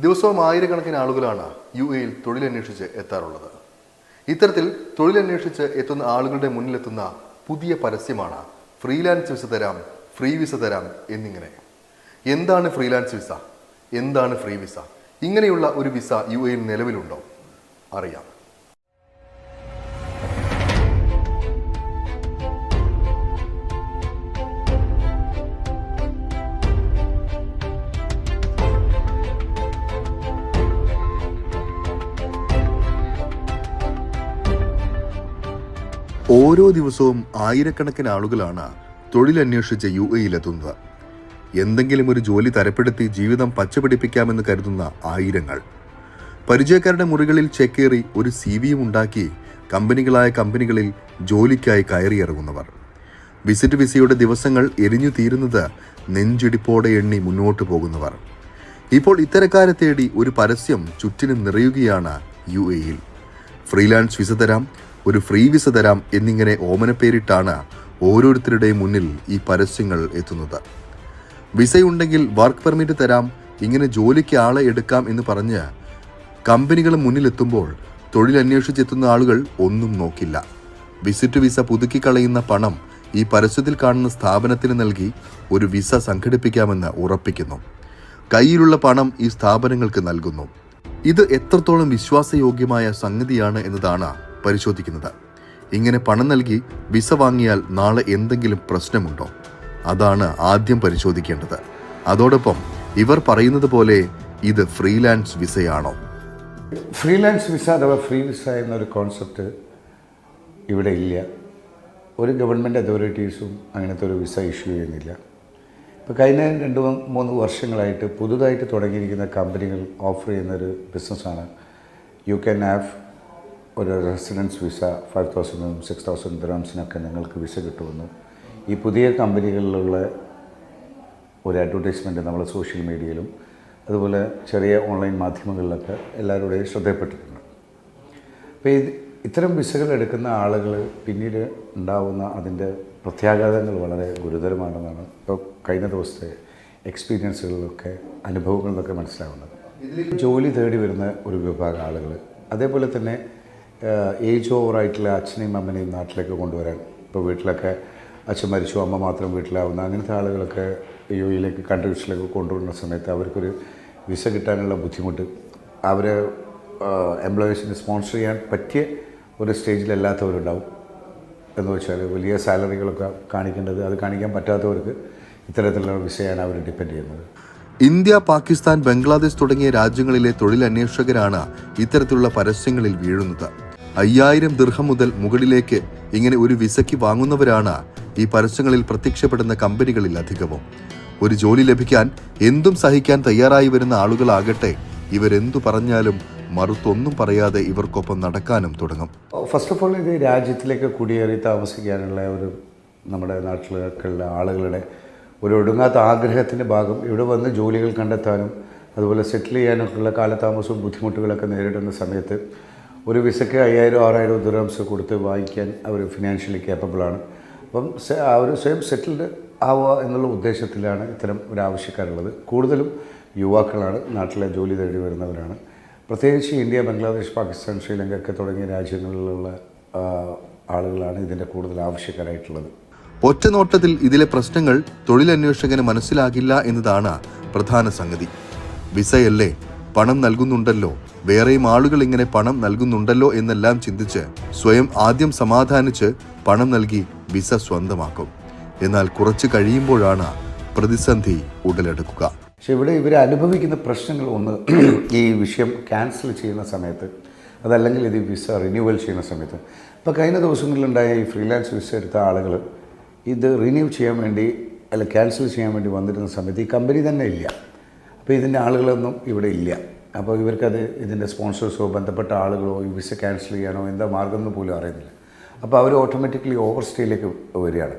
ദിവസവും ആയിരക്കണക്കിന് ആളുകളാണ് യു എയിൽ തൊഴിലന്വേഷിച്ച് എത്താറുള്ളത്. ഇത്തരത്തിൽ തൊഴിലന്വേഷിച്ച് എത്തുന്ന ആളുകളുടെ മുന്നിലെത്തുന്ന പുതിയ പരസ്യമാണ് ഫ്രീലാൻസ് വിസ തരാം ഫ്രീ വിസ തരാം എന്നിങ്ങനെ. എന്താണ് ഫ്രീലാൻസ് വിസ? എന്താണ് ഫ്രീ വിസ? ഇങ്ങനെയുള്ള ഒരു വിസ യു എയിൽ നിലവിലുണ്ടോ? അറിയാം. ഓരോ ദിവസവും ആയിരക്കണക്കിന് ആളുകളാണ് തൊഴിലന്വേഷിച്ച് യു എയിലെത്തുന്നത്. എന്തെങ്കിലും ഒരു ജോലി തരപ്പെടുത്തി ജീവിതം പച്ചപിടിപ്പിക്കാമെന്ന് കരുതുന്ന ആയിരങ്ങൾ. പരിചയക്കാരുടെ മുറികളിൽ ചെക്കേറി ഒരു സി വിയും ഉണ്ടാക്കി കമ്പനികളായ കമ്പനികളിൽ ജോലിക്കായി കയറിയിറങ്ങുന്നവർ. വിസിറ്റ് വിസയുടെ ദിവസങ്ങൾ എരിഞ്ഞു തീരുന്നത് നെഞ്ചിടിപ്പോടെ എണ്ണി മുന്നോട്ട് പോകുന്നവർ. ഇപ്പോൾ ഇത്തരക്കാരെ തേടി ഒരു പരസ്യം ചുറ്റിനും നിറയുകയാണ് യു എയിൽ. ഫ്രീലാൻസ് വിസ തരാം ഒരു ഫ്രീ വിസ തരാം എന്നിങ്ങനെ ഓമനപ്പേരിട്ടാണ് ഓരോരുത്തരുടെയും മുന്നിൽ ഈ പരസ്യങ്ങൾ എത്തുന്നത്. വിസയുണ്ടെങ്കിൽ വർക്ക് പെർമിറ്റ് തരാം ഇങ്ങനെ ജോലിക്ക് ആളെ എടുക്കാം എന്ന് പറഞ്ഞ് കമ്പനികൾ മുന്നിലെത്തുമ്പോൾ തൊഴിലന്വേഷിച്ചെത്തുന്ന ആളുകൾ ഒന്നും നോക്കില്ല. വിസിറ്റ് വിസ പുതുക്കിക്കളയുന്ന പണം ഈ പരസ്യത്തിൽ കാണുന്ന സ്ഥാപനത്തിന് നൽകി ഒരു വിസ സംഘടിപ്പിക്കാമെന്ന് ഉറപ്പിക്കുന്നു. കയ്യിലുള്ള പണം ഈ സ്ഥാപനങ്ങൾക്ക് നൽകുന്നു. ഇത് എത്രത്തോളം വിശ്വാസയോഗ്യമായ സംഗതിയാണ് എന്നതാണ് പരിശോധിക്കുന്നത്. ഇങ്ങനെ പണം നൽകി വിസ വാങ്ങിയാൽ നാളെ എന്തെങ്കിലും പ്രശ്നമുണ്ടോ? അതാണ് ആദ്യം പരിശോധിക്കേണ്ടത്. അതോടൊപ്പം ഇവർ പറയുന്നത് പോലെ ഇത് ഫ്രീലാൻസ് വിസയാണോ? ഫ്രീലാൻസ് വിസ അഥവാ ഫ്രീ വിസ എന്നൊരു കോൺസെപ്റ്റ് ഇവിടെ ഇല്ല. ഒരു ഗവൺമെന്റ് അതോറിറ്റീസും അങ്ങനത്തെ ഒരു വിസ ഇഷ്യൂ ചെയ്യുന്നില്ല. ഇപ്പോൾ കഴിഞ്ഞ രണ്ട് മൂന്ന് വർഷങ്ങളായിട്ട് പുതുതായിട്ട് തുടങ്ങിയിരിക്കുന്ന കമ്പനികൾ ഓഫർ ചെയ്യുന്നൊരു ബിസിനസ്സാണ്. യു ക്യാൻ ഹാവ് ഒരു റെസിഡൻസ് വിസ ഫൈവ് തൗസൻഡും സിക്സ് തൗസൻഡ് ഗ്രാംസിനൊക്കെ നിങ്ങൾക്ക് വിസ കിട്ടുമെന്ന്. ഈ പുതിയ കമ്പനികളിലുള്ള ഒരു അഡ്വർടൈസ്മെന്റ് നമ്മൾ സോഷ്യൽ മീഡിയയിലും അതുപോലെ ചെറിയ ഓൺലൈൻ മാധ്യമങ്ങളിലൊക്കെ എല്ലാവരുടെയും ശ്രദ്ധയപ്പെട്ടിട്ടുണ്ട്. അപ്പോൾ ഇത് ഇത്തരം വിസകൾ എടുക്കുന്ന ആളുകൾ പിന്നീട് ഉണ്ടാവുന്ന അതിന്റെ പ്രത്യാഘാതങ്ങൾ വളരെ ഗുരുതരമാണെന്നാണ് ഇപ്പോൾ കഴിഞ്ഞ ദിവസത്തെ എക്സ്പീരിയൻസുകളിലൊക്കെ അനുഭവങ്ങളിലൊക്കെ മനസ്സിലാവുന്നത്. ജോലി തേടി വരുന്ന ഒരു വിഭാഗം ആളുകൾ അതേപോലെ തന്നെ ഏജ് ഓവറായിട്ടുള്ള അച്ഛനെയും അമ്മനെയും നാട്ടിലേക്ക് കൊണ്ടുവരാൻ. ഇപ്പോൾ വീട്ടിലൊക്കെ അച്ഛൻ മരിച്ചു അമ്മ മാത്രം വീട്ടിലാവുന്ന അങ്ങനത്തെ ആളുകളൊക്കെ യു എയിലേക്ക് കൺട്രീസിലേക്ക് കൊണ്ടുവരുന്ന സമയത്ത് അവർക്കൊരു വിസ കിട്ടാനുള്ള ബുദ്ധിമുട്ട്. അവരെ എംപ്ലോയീസിനെ സ്പോൺസർ ചെയ്യാൻ പറ്റിയ ഒരു സ്റ്റേജിലല്ലാത്തവരുണ്ടാവും എന്ന് വെച്ചാൽ വലിയ സാലറികളൊക്കെ കാണിക്കേണ്ടത് അത് കാണിക്കാൻ പറ്റാത്തവർക്ക് ഇത്തരത്തിലുള്ള വിസയാണ് അവർ ഡിപ്പെൻഡ് ചെയ്യുന്നത്. ഇന്ത്യ പാകിസ്ഥാൻ ബംഗ്ലാദേശ് തുടങ്ങിയ രാജ്യങ്ങളിലെ തൊഴിലന്വേഷകരാണ് ഇത്തരത്തിലുള്ള പരസ്യങ്ങളിൽ വീഴുന്നത്. അയ്യായിരം ദീർഘം മുതൽ മുകളിലേക്ക് ഇങ്ങനെ ഒരു വിസയ്ക്ക് വാങ്ങുന്നവരാണ് ഈ പരസ്യങ്ങളിൽ പ്രത്യക്ഷപ്പെടുന്ന കമ്പനികളിൽ അധികവും. ഒരു ജോലി ലഭിക്കാൻ എന്തും സഹിക്കാൻ തയ്യാറായി വരുന്ന ആളുകളാകട്ടെ ഇവരെന്തു പറഞ്ഞാലും മറുത്തൊന്നും പറയാതെ ഇവർക്കൊപ്പം നടക്കാനും തുടങ്ങും. ഫസ്റ്റ് ഓഫ് ഓൾ ഇത് രാജ്യത്തിലേക്ക് കുടിയേറി താമസിക്കാനുള്ള ഒരു നമ്മുടെ നാട്ടിലുള്ള ആളുകളുടെ ഒരു ഒടുങ്ങാത്ത ആഗ്രഹത്തിന്റെ ഭാഗം ഇവിടെ വന്ന് ജോലികൾ കണ്ടെത്താനും അതുപോലെ സെറ്റിൽ ചെയ്യാനൊക്കെയുള്ള കാലതാമസവും ബുദ്ധിമുട്ടുകളൊക്കെ നേരിടുന്ന സമയത്ത് ഒരു വിസയ്ക്ക് അയ്യായിരം ആറായിരം ദുരംസ് കൊടുത്ത് വാങ്ങിക്കാൻ അവർ ഫിനാൻഷ്യലി കേപ്പബിളാണ് അപ്പം അവർ സ്വയം സെറ്റിൽഡ് ആവുക എന്നുള്ള ഉദ്ദേശത്തിലാണ് ഇത്തരം ഒരു ആവശ്യക്കാരുള്ളത്. കൂടുതലും യുവാക്കളാണ് നാട്ടിലെ ജോലി തേടി വരുന്നവരാണ്. പ്രത്യേകിച്ച് ഇന്ത്യ ബംഗ്ലാദേശ് പാകിസ്ഥാൻ ശ്രീലങ്ക ഒക്കെ തുടങ്ങിയ രാജ്യങ്ങളിലുള്ള ആളുകളാണ് ഇതിന്റെ കൂടുതൽ ആവശ്യക്കാരായിട്ടുള്ളത്. ഒറ്റ നോട്ടത്തിൽ ഇതിലെ പ്രശ്നങ്ങൾ തൊഴിലന്വേഷകന് മനസ്സിലാകില്ല എന്നതാണ് പ്രധാന സംഗതി. വിസയല്ലേ പണം നൽകുന്നുണ്ടല്ലോ. വേറെയും ആളുകൾ ഇങ്ങനെ പണം നൽകുന്നുണ്ടല്ലോ എന്നെല്ലാം ചിന്തിച്ച് സ്വയം ആദ്യം സമാധാനിച്ച് പണം നൽകി വിസ സ്വന്തമാക്കും. എന്നാൽ കുറച്ച് കഴിയുമ്പോഴാണ് പ്രതിസന്ധി ഉടലെടുക്കുക. പക്ഷെ ഇവിടെ ഇവർ അനുഭവിക്കുന്ന പ്രശ്നങ്ങൾ ഒന്ന് ഈ വിഷയം ക്യാൻസൽ ചെയ്യുന്ന സമയത്ത് അതല്ലെങ്കിൽ ഇത് വിസ റിന്യൂവൽ ചെയ്യുന്ന സമയത്ത്. ഇപ്പോൾ കഴിഞ്ഞ ദിവസങ്ങളിലുണ്ടായ ഈ ഫ്രീലാൻസ് വിസ എടുത്ത ആളുകൾ ഇത് റിന്യൂ ചെയ്യാൻ വേണ്ടി അല്ല ക്യാൻസൽ ചെയ്യാൻ വേണ്ടി വന്നിരുന്ന സമയത്ത് ഈ കമ്പനി തന്നെ ഇല്ല. അപ്പോൾ ഇതിന്റെ ആളുകളൊന്നും ഇവിടെ ഇല്ല. അപ്പോൾ ഇവർക്കത് ഇതിന്റെ സ്പോൺസേഴ്സോ ബന്ധപ്പെട്ട ആളുകളോ ഈ വിസ ക്യാൻസൽ ചെയ്യാനോ എന്താ മാർഗം എന്ന് പോലും അറിയുന്നില്ല. അപ്പോൾ അവർ ഓട്ടോമാറ്റിക്കലി ഓവർ സ്റ്റേയിലേക്ക് വരികയാണ്.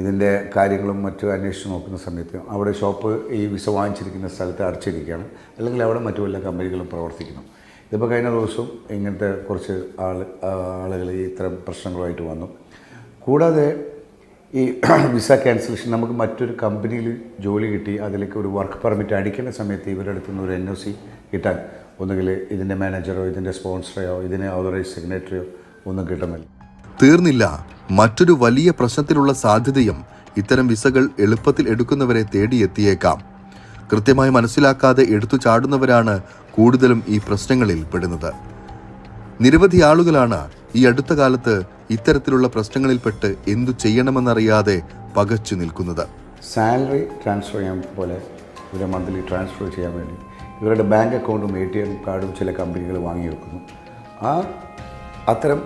ഇതിന്റെ കാര്യങ്ങളും മറ്റും അന്വേഷിച്ച് നോക്കുന്ന സമയത്ത് അവിടെ ഷോപ്പ് ഈ വിസ വാങ്ങിച്ചിരിക്കുന്ന സ്ഥലത്ത് അടച്ചിരിക്കുകയാണ്. അല്ലെങ്കിൽ അവിടെ മറ്റു വല്ല കമ്പനികളും പ്രവർത്തിക്കുന്നു. ഇതിപ്പോൾ കഴിഞ്ഞ ദിവസം ഇങ്ങനത്തെ കുറച്ച് ആൾ ആളുകൾ ഇത്തരം പ്രശ്നങ്ങളുമായിട്ട് വന്നു. കൂടാതെ ഈ വിസ ക്യാൻസലേഷൻ നമുക്ക് മറ്റൊരു കമ്പനിയിൽ ജോലി കിട്ടി അതിലേക്ക് ഒരു വർക്ക് പെർമിറ്റ് അടിക്കുന്ന സമയത്ത് ഇവരുടെ അടുത്ത് നിന്ന് ഒരു എൻ ഒ സി കിട്ടാൻ ഒന്നുകിൽ ഇതിന്റെ മാനേജറോ ഇതിന്റെ സ്പോൺസറോ ഇതിനെ ഓതറൈസ് സിഗ്നേറ്ററിയോ ഒന്നും കിട്ടുന്നില്ല. തീർന്നില്ല. മറ്റൊരു വലിയ പ്രശ്നത്തിലുള്ള സാധ്യതയും ഇത്തരം വിസകൾ എളുപ്പത്തിൽ എടുക്കുന്നവരെ തേടിയെത്തിയേക്കാം. കൃത്യമായി മനസ്സിലാക്കാതെ എടുത്തു ചാടുന്നവരാണ് കൂടുതലും ഈ പ്രശ്നങ്ങളിൽ പെടുന്നത്. നിരവധി ആളുകളാണ് ഈ അടുത്ത കാലത്ത് ഇത്തരത്തിലുള്ള പ്രശ്നങ്ങളിൽപ്പെട്ട് എന്തു ചെയ്യണമെന്നറിയാതെ പകച്ചു നിൽക്കുന്നത്. സാലറി ട്രാൻസ്ഫർ ചെയ്യാൻ പോലെ ഇവരെ മന്ത്ലി ട്രാൻസ്ഫർ ചെയ്യാൻ വേണ്ടി ഇവരുടെ ബാങ്ക് അക്കൗണ്ടും എ ടി എം കാർഡും ചില കമ്പനികൾ വാങ്ങി വെക്കുന്നു ആ അത്തരം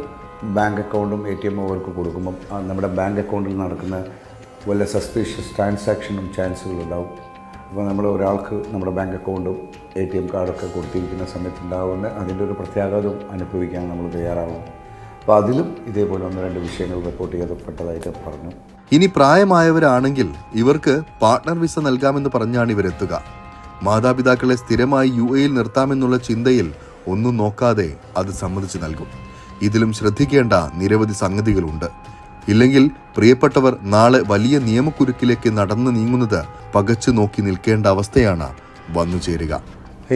ബാങ്ക് അക്കൗണ്ടും എ ടി എമ്മും അവർക്ക് കൊടുക്കുമ്പം നമ്മുടെ ബാങ്ക് അക്കൗണ്ടിൽ നടക്കുന്ന വല്ല സസ്പീഷ്യസ് ട്രാൻസാക്ഷനും ചാൻസുകളുണ്ടാവും അപ്പോൾ നമ്മൾ ഒരാൾക്ക് നമ്മുടെ ബാങ്ക് അക്കൗണ്ടും എ ടി എം കാർഡൊക്കെ കൊടുത്തിരിക്കുന്ന സമയത്തുണ്ടാവുന്ന അതിന്റെ ഒരു പ്രത്യാഘാതം അനുഭവിക്കാൻ നമ്മൾ തയ്യാറാവും അപ്പോൾ അതിലും ഇതേപോലെ ഒന്ന് രണ്ട് വിഷയങ്ങൾ റിപ്പോർട്ട് ചെയ്യപ്പെട്ടതായിട്ട് പറഞ്ഞു. ഇനി പ്രായമായവരാണെങ്കിൽ ഇവർക്ക് പാർട്ണർ വിസ നൽകാമെന്ന് പറഞ്ഞാണ് ഇവരെത്തുക. മാതാപിതാക്കളെ സ്ഥിരമായി യു എയിൽ നിർത്താമെന്നുള്ള ചിന്തയിൽ ഒന്നും നോക്കാതെ അത് സമ്മതിച്ചു നൽകും. ഇതിലും ശ്രദ്ധിക്കേണ്ട നിരവധി സംഗതികളുണ്ട്. ഇല്ലെങ്കിൽ പ്രിയപ്പെട്ടവർ നാളെ വലിയ നിയമക്കുരുക്കിലേക്ക് നടന്നു നീങ്ങുന്നത് പകച്ചു നോക്കി നിൽക്കേണ്ട അവസ്ഥയാണ് വന്നു ചേരുക.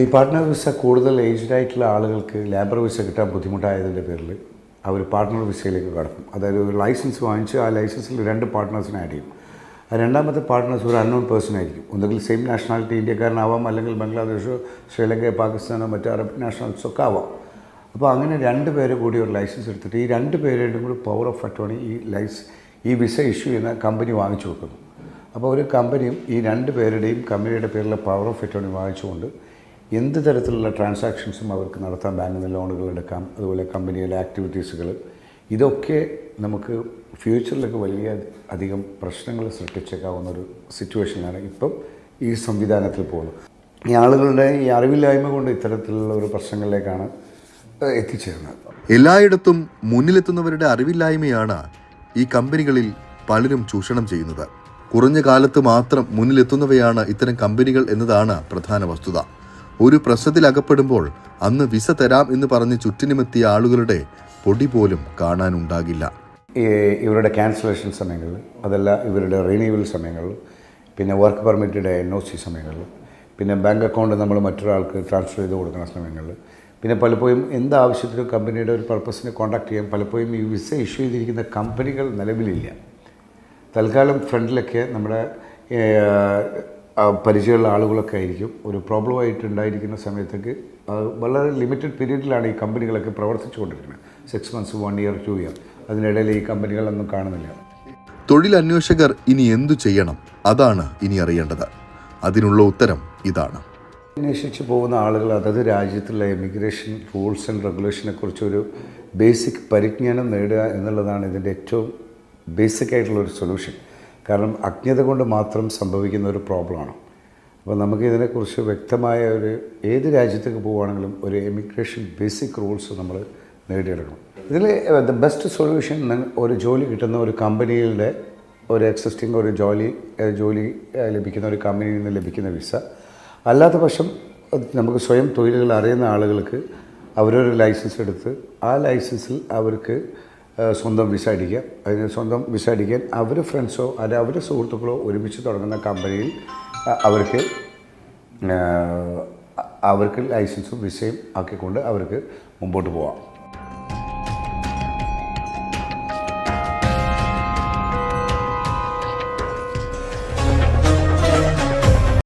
ഈ പാർട്ണർ വിസ കൂടുതൽ ഏജ്ഡ് ആയിട്ടുള്ള ആളുകൾക്ക് ലേബർ വിസ കിട്ടാൻ ബുദ്ധിമുട്ടായതിന്റെ പേരിൽ അവർ പാർട്ട്ണർ വിസയിലേക്ക് കടക്കും. അതായത് ഒരു ലൈസൻസ് വാങ്ങിച്ച് ആ ലൈസൻസിൽ രണ്ട് പാർട്ട്നേഴ്സിനെ ആഡ് ചെയ്യും. രണ്ടാമത്തെ പാർട്ട്നേഴ്സ് ഒരു അൺനോൺ പേഴ്സൺ ആയിരിക്കും. ഒന്നുകിൽ സെയിം നാഷണാലിറ്റി ഇന്ത്യക്കാരനാവാം അല്ലെങ്കിൽ ബംഗ്ലാദേശോ ശ്രീലങ്ക പാകിസ്ഥാനോ മറ്റു അറബ് നാഷണൽസ് ഒക്കെ ആവാം. അപ്പോൾ അങ്ങനെ രണ്ട് പേര് കൂടി ഒരു ലൈസൻസ് എടുത്തിട്ട് ഈ രണ്ട് പേരുടെയും കൂടി പവർ ഓഫ് അറ്റോണി ഈ ലൈസ് ഈ വിസ ഇഷ്യൂ ചെയ്യുന്ന കമ്പനി വാങ്ങിച്ചു വെക്കുന്നു അപ്പോൾ ഒരു കമ്പനിയും ഈ രണ്ട് പേരുടെയും കമ്പനിയുടെ പേരിലെ പവർ ഓഫ് അറ്റോണി വാങ്ങിച്ചുകൊണ്ട് എന്ത് തരത്തിലുള്ള ട്രാൻസാക്ഷൻസും അവർക്ക് നടത്താൻ ബാങ്കിൽ നിന്ന് ലോണുകൾ എടുക്കാം. അതുപോലെ കമ്പനിയിലെ ആക്ടിവിറ്റീസുകൾ ഇതൊക്കെ നമുക്ക് ഫ്യൂച്ചറിലൊക്കെ വലിയ അധികം പ്രശ്നങ്ങൾ സൃഷ്ടിച്ചേക്കാവുന്ന ഒരു സിറ്റുവേഷനാണ് ഇപ്പം ഈ സംവിധാനത്തിൽ പോകുന്നത്. ഈ ആളുകളുടെ ഈ അറിവില്ലായ്മ കൊണ്ട് ഇത്തരത്തിലുള്ള ഒരു പ്രശ്നങ്ങളിലേക്കാണ് എത്തിച്ചേർന്നത്. എല്ലായിടത്തും മുന്നിലെത്തുന്നവരുടെ അറിവില്ലായ്മയാണ് ഈ കമ്പനികളിൽ പലരും ചൂഷണം ചെയ്യുന്നത്. കുറഞ്ഞ കാലത്ത് മാത്രം മുന്നിലെത്തുന്നവയാണ് ഇത്തരം കമ്പനികൾ എന്നതാണ് പ്രധാന വസ്തുത. ഒരു പ്രശ്നത്തിൽ അകപ്പെടുമ്പോൾ അന്ന് വിസ തരാം എന്ന് പറഞ്ഞ് ചുറ്റിനുമെത്തിയ ആളുകളുടെ പൊടി പോലും കാണാനുണ്ടാകില്ല. ഇവരുടെ ക്യാൻസലേഷൻ സമയങ്ങളിൽ അതല്ല ഇവരുടെ റിന്യൂവൽ സമയങ്ങളിൽ പിന്നെ വർക്ക് പെർമിറ്റിയുടെ എൻ ഒ സി സമയങ്ങളിൽ പിന്നെ ബാങ്ക് അക്കൗണ്ട് നമ്മൾ മറ്റൊരാൾക്ക് ട്രാൻസ്ഫർ ചെയ്ത് കൊടുക്കുന്ന സമയങ്ങളിൽ പിന്നെ പലപ്പോഴും എന്ത് ആവശ്യത്തിനും കമ്പനിയുടെ ഒരു പർപ്പസിനെ കോൺടാക്ട് ചെയ്യാൻ പലപ്പോഴും ഈ വിസ ഇഷ്യൂ ചെയ്തിരിക്കുന്ന കമ്പനികൾ നിലവിലില്ല. തൽക്കാലം ഫ്രണ്ടിലൊക്കെ നമ്മുടെ പരിചയമുള്ള ആളുകളൊക്കെ ആയിരിക്കും. ഒരു പ്രോബ്ലമായിട്ട് ഉണ്ടായിരിക്കുന്ന സമയത്തൊക്കെ വളരെ ലിമിറ്റഡ് പീരീഡിലാണ് ഈ കമ്പനികളൊക്കെ പ്രവർത്തിച്ചുകൊണ്ടിരിക്കുന്നത്. Six months one year two year അതിനിടയിൽ ഈ കമ്പനികളൊന്നും കാണുന്നില്ല. തൊഴിലന്വേഷകർ ഇനി എന്തു ചെയ്യണം? അതാണ് ഇനി അറിയേണ്ടത്. അതിനുള്ള ഉത്തരം ഇതാണ്. അന്വേഷിച്ച് പോകുന്ന ആളുകൾ അതത് രാജ്യത്തുള്ള എമിഗ്രേഷൻ റൂൾസ് ആൻഡ് റെഗുലേഷനെ കുറിച്ചൊരു ബേസിക് പരിജ്ഞാനം നേടുക എന്നുള്ളതാണ് ഇതിന്റെ ഏറ്റവും ബേസിക് ആയിട്ടുള്ള ഒരു സൊല്യൂഷൻ കാരണം അജ്ഞത കൊണ്ട് മാത്രം സംഭവിക്കുന്ന ഒരു പ്രോബ്ലമാണ്. അപ്പോൾ നമുക്ക് ഇതിനെക്കുറിച്ച് വ്യക്തമായ ഒരു ഏത് രാജ്യത്തേക്ക് പോവുകയാണെങ്കിലും ഒരു എമിഗ്രേഷൻ ബേസിക് റൂൾസ് നമ്മൾ നേടിയെടുക്കണം. ഇതിൽ ദ ബെസ്റ്റ് സൊല്യൂഷൻ ഒരു ജോലി കിട്ടുന്ന ഒരു കമ്പനിയുടെ ഒരു എക്സിസ്റ്റിംഗ് ഒരു ജോലി ജോലി ലഭിക്കുന്ന ഒരു കമ്പനിയിൽ നിന്ന് ലഭിക്കുന്ന വിസ അല്ലാത്ത പക്ഷം നമുക്ക് സ്വയം തൊഴിലുകൾ അറിയുന്ന ആളുകൾക്ക് അവരൊരു ലൈസൻസ് എടുത്ത് ആ ലൈസൻസിൽ അവർക്ക് സ്വന്തം വിസ അടിക്കാം അതിന് സ്വന്തം വിസ അടിക്കാൻ അവർ ഫ്രണ്ട്സോ അല്ലെ അവർ സുഹൃത്തുക്കളോ ഒരുമിച്ച് തുടങ്ങുന്ന കമ്പനിയിൽ അവർക്ക് അവർക്ക് ലൈസൻസും വിസയും ആക്കിക്കൊണ്ട് അവർക്ക് മുമ്പോട്ട് പോവാം.